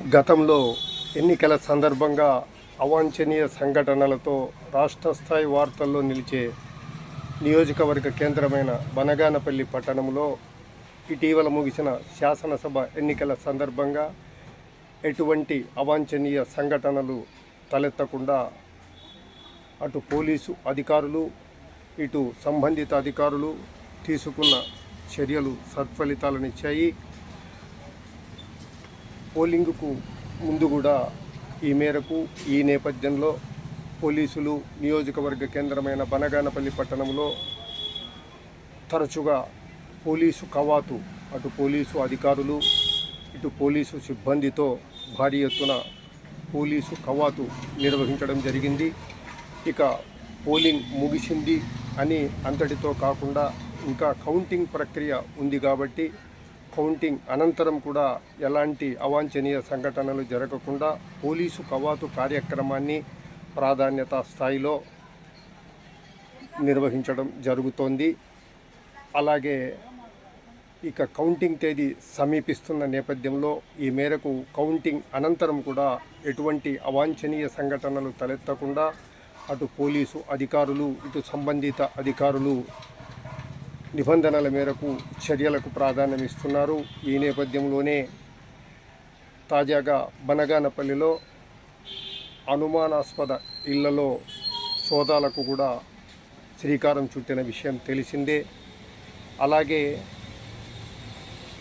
గతంలో ఎన్నికల సందర్భంగా అవాంఛనీయ సంఘటనలతో రాష్ట్ర స్థాయి వార్తల్లో నిలిచే నియోజకవర్గ కేంద్రమైన బనగానపల్లి పట్టణంలో ఇటీవల ముగిసిన శాసనసభ ఎన్నికల సందర్భంగా ఎటువంటి అవాంఛనీయ సంఘటనలు తలెత్తకుండా అటు పోలీసు అధికారులు ఇటు సంబంధిత అధికారులు తీసుకున్న చర్యలు సత్ఫలితాలనిచ్చాయి పోలింగ్కు ముందు కూడా ఈ మేరకు ఈ నేపథ్యంలో పోలీసులు నియోజకవర్గ కేంద్రమైన బనగానపల్లి పట్టణంలో తరచుగా పోలీసు కవాతు అటు పోలీసు అధికారులు ఇటు పోలీసు సిబ్బందితో భారీ ఎత్తున పోలీసు కవాతు నిర్వహించడం జరిగింది. ఇక పోలింగ్ ముగిసింది అని అంతటితో కాకుండా ఇంకా కౌంటింగ్ ప్రక్రియ ఉంది కాబట్టి కౌంటింగ్ అనంతరం కూడా ఎలాంటి అవాంఛనీయ సంఘటనలు జరగకుండా పోలీసు కవాతు కార్యక్రమాన్ని ప్రాధాన్యత స్థాయిలో నిర్వహించడం జరుగుతోంది. అలాగే ఇక కౌంటింగ్ తేదీ సమీపిస్తున్న నేపథ్యంలో ఈ మేరకు కౌంటింగ్ అనంతరం కూడా ఎటువంటి అవాంఛనీయ సంఘటనలు తలెత్తకుండా అటు పోలీసు అధికారులు ఇటు సంబంధిత అధికారులు నిబంధనల మేరకు చర్యలకు ప్రాధాన్యం ఇస్తున్నారు. ఈ నేపథ్యంలోనే తాజాగా బనగానపల్లిలో అనుమానాస్పద ఇళ్ళలో సోదాలకు కూడా శ్రీకారం చుట్టిన విషయం తెలిసిందే. అలాగే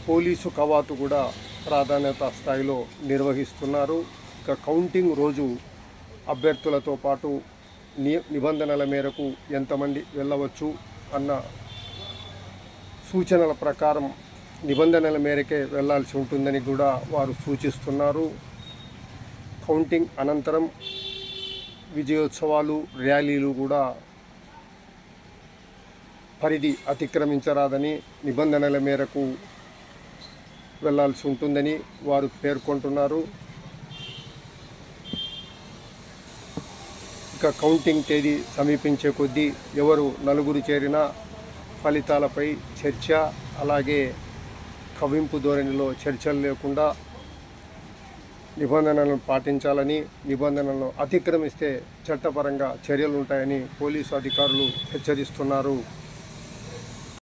పోలీసు కవాతు కూడా ప్రాధాన్యత స్థాయిలో నిర్వహిస్తున్నారు. ఇక కౌంటింగ్ రోజు అభ్యర్థులతో పాటు ని నిబంధనల మేరకు ఎంతమంది వెళ్ళవచ్చు అన్న సూచనల ప్రకారం నిబంధనల మేరకే వెళ్ళాల్సి ఉంటుందని కూడా వారు సూచిస్తున్నారు. కౌంటింగ్ అనంతరం విజయోత్సవాలు ర్యాలీలు కూడా పరిధి అతిక్రమించరాదని నిబంధనల మేరకు వెళ్ళాల్సి ఉంటుందని వారు పేర్కొంటున్నారు. ఇక కౌంటింగ్ తేదీ సమీపించే కొద్దీ ఎవరు నలుగురు చేరినా ఫలితాలపై చర్చ అలాగే కవింపు ధోరణిలో చర్చలు లేకుండా నిబంధనలను పాటించాలని నిబంధనలను అతిక్రమిస్తే చట్టపరంగా చర్యలు ఉంటాయని పోలీసు అధికారులు హెచ్చరిస్తున్నారు.